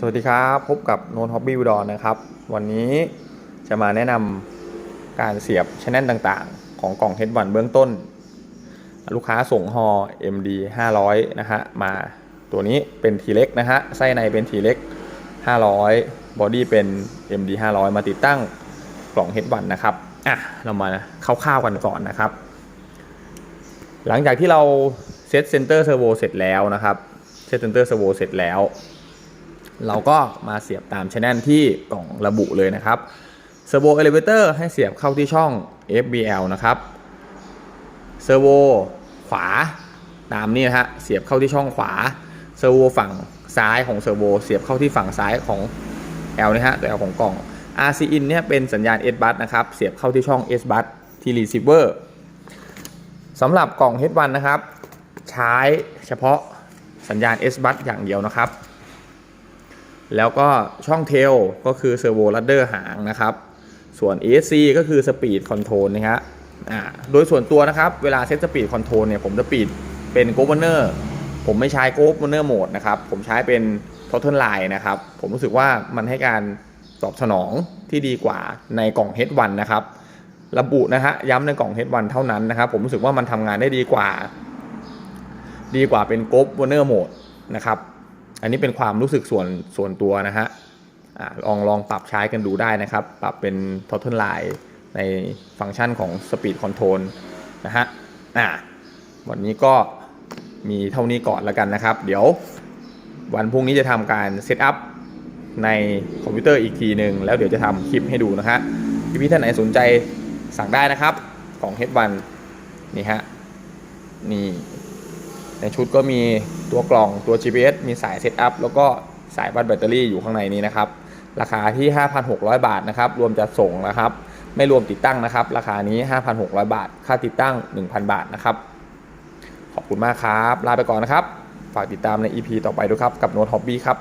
สวัสดีครับ พบกับโนนฮอบบี้อุดรนะครับ วันนี้จะมาแนะนำการเสียบชแนลต่างๆ ของกล่องเฮดวันเบื้องต้น ลูกค้าส่งฮอ MD 500 นะฮะ มาตัวนี้เป็นทีเล็กนะฮะ ไส้ในเป็นทีเล็ก500 บอดี้เป็น MD 500 มาติดตั้งกล่องเฮดวันนะครับ อะ เรามาคร่าวๆกันก่อนนะครับ หลังจากที่เราเซตเซนเตอร์เซอร์โวเสร็จแล้วนะครับ เซตเซนเตอร์เซอร์โวเสร็จแล้ว เราก็มาเสียบตามชแนลที่กล่องระบุเลยนะครับเซอร์โวเอลิเวเตอร์ให้เสียบเข้าที่ช่อง FBL นะครับเซอร์โวขวาตามนี้นะฮะเสียบเข้าที่ช่องขวาเซอร์โวฝั่งซ้ายของเซอร์โวเสียบเข้าที่ฝั่งซ้ายของ L นะฮะตัว L ของกล่อง RC in เนี่ยเป็นสัญญาณ S bus นะครับ เสียบเข้าที่ช่อง S bus ที่ receiver สำหรับกล่อง H1 นะครับ ใช้เฉพาะสัญญาณ S bus อย่างเดียวนะครับ แล้วก็ช่องเทลก็คือเซอร์โวลัดเดอร์หางนะครับ ส่วน ESC ก็คือสปีดคอนโทรลนะฮะอ่าโดยส่วนตัวนะครับ เวลาเซตสปีดคอนโทรลเนี่ยผมจะปิดเป็นโก v e r n o r ผมไม่ใช้โก v e r n o r โหมดนะครับ ผมใช้เป็น Total Line นะครับ ผมรู้สึกว่ามันให้การตอบสนองที่ดีกว่าในกล่อง H1 นะครับ ระบุนะฮะย้ำในกล่อง H1 เท่านั้นนะครับ ผมรู้สึกว่ามันทำงานได้ดีกว่า ดีกว่าเป็นโก v e r n o r โหมดนะครับ อันนี้เป็นความรู้สึกส่วนส่วนตัวนะฮะลองลองปรับใช้กันดูได้นะครับ ปรับเป็น total line ในฟังก์ชันของ speed control นะฮะอ่าวันนี้ก็มีเท่านี้ก่อนแล้วกันนะครับ เดี๋ยววันพรุ่งนี้จะทำการเซตอัพในคอมพิวเตอร์อีกทีหนึ่งแล้วเดี๋ยวจะทำคลิปให้ดูนะฮะพี่พี่ๆท่านไหนสนใจสั่งได้นะครับของ H1 นี่ฮะนี่ ในชุดก็มีตัวกล่องตัว GPS มีสายเซตอัพแล้วก็สายบัตรแบตเตอรี่อยู่ข้างในนี้นะครับ ราคาที่ 5,600 บาทนะครับรวมจะส่งนะครับ ไม่รวมติดตั้งนะครับ ราคานี้ 5,600 บาท ค่าติดตั้ง 1,000 บาทนะครับ ขอบคุณมากครับ ลาไปก่อนนะครับ ฝากติดตามใน EP ต่อไปด้วยครับ กับโน้ตฮอบบี้ครับ